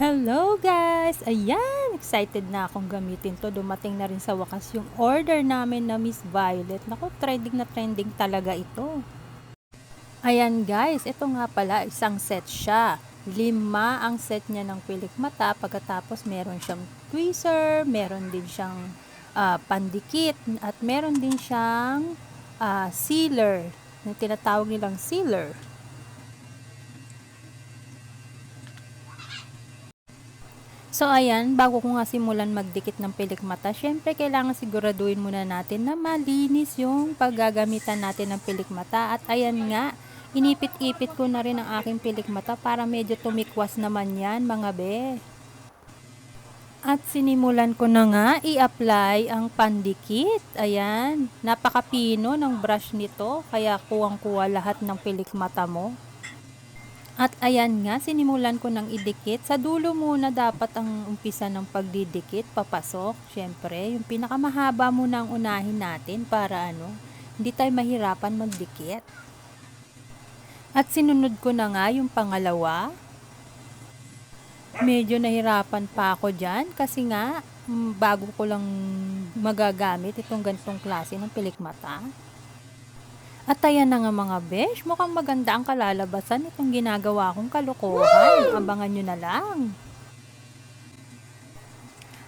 Hello guys! Ayan! Excited na akong gamitin to. Dumating na rin sa wakas yung order namin na Miss Violet. Naku, trending na trending talaga ito. Ayan guys, ito nga pala, isang set siya. Lima ang set niya ng pilik mata. Pagkatapos meron siyang tweezer, meron din siyang ah, pandikit, at meron din siyang ah, sealer, na tinatawag nilang sealer. So ayan, bago ko nga simulan magdikit ng pilik mata, syempre kailangan siguraduhin muna natin na malinis yung paggagamitan natin ng pilik mata. At ayan nga, inipit-ipit ko na rin ang aking pilik mata para medyo tumikwas naman yan mga be. At sinimulan ko na nga i-apply ang pandikit. Ayan, napakapino ng brush nito, kaya kuwang-kuwa lahat ng pilik mata mo. At ayan nga, sinimulan ko ng idikit. Sa dulo muna dapat ang umpisa ng pagdidikit, papasok. Siyempre, yung pinakamahaba muna ang unahin natin para ano, hindi tayo mahirapan magdikit. At sinunod ko na nga yung pangalawa. Medyo nahirapan pa ako dyan kasi nga, mm, bago ko lang magagamit itong ganitong klase ng pilik mata. At ayan na nga mga besh, mukhang maganda ang kalalabasan itong ginagawa kong kalokohan. Abangan nyo na lang.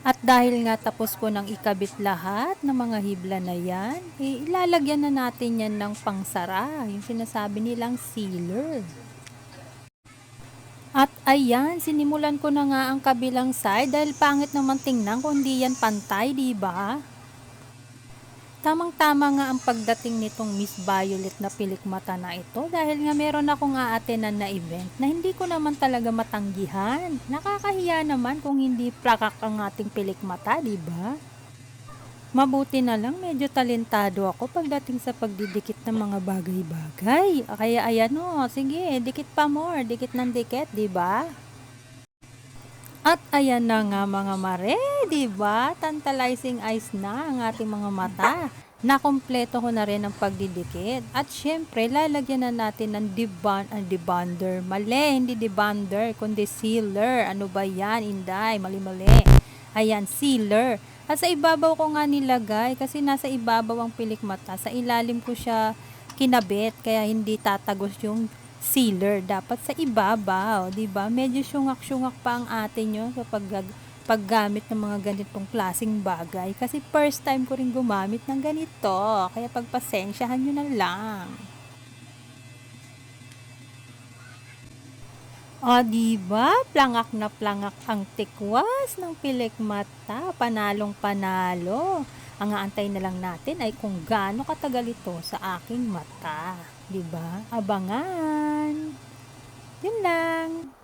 At dahil nga tapos ko ng ikabit lahat ng mga hibla na yan, eh, ilalagyan na natin yan ng pangsara, yung sinasabi nilang sealer. At ayan, sinimulan ko na nga ang kabilang side dahil pangit naman tingnan kung di yan pantay, di ba? Tamang-tama nga ang pagdating nitong Miss Violet na pilik mata na ito dahil nga meron akong aatenan na event na hindi ko naman talaga matanggihan. Nakakahiya naman kung hindi plakak ang ating pilik mata, di ba? Mabuti na lang medyo talentado ako pagdating sa pagdidikit ng mga bagay-bagay. Kaya ayan o, sige, dikit pa more, dikit ng dikit, di ba? At ayan na nga mga mare, di ba? Tantalizing eyes na ang ating mga mata. Nakompleto ko na rin ang pagdidikit. At syempre, lalagyan na natin ng debond, uh, debonder. Mali, hindi debonder, kundi sealer. Ano ba yan, Inday? Mali-mali. Ayan, sealer. At sa ibabaw ko nga nilagay, kasi nasa ibabaw ang pilik mata. Sa ilalim ko siya kinabit, kaya hindi tatagos yung sealer dapat sa ibabaw, 'di ba? Medyo syungak-syungak pa ang atin 'yon kapag paggamit ng mga ganitong klasing bagay kasi first time ko rin gumamit ng ganito. Kaya pagpasensyahan nyo na lang. O, di ba? Plangak na plangak ang tikwas ng pilik mata. Panalong panalo. Ang aantay na lang natin ay kung gaano katagal ito sa aking mata. 'Di ba? Abangan. Yun lang.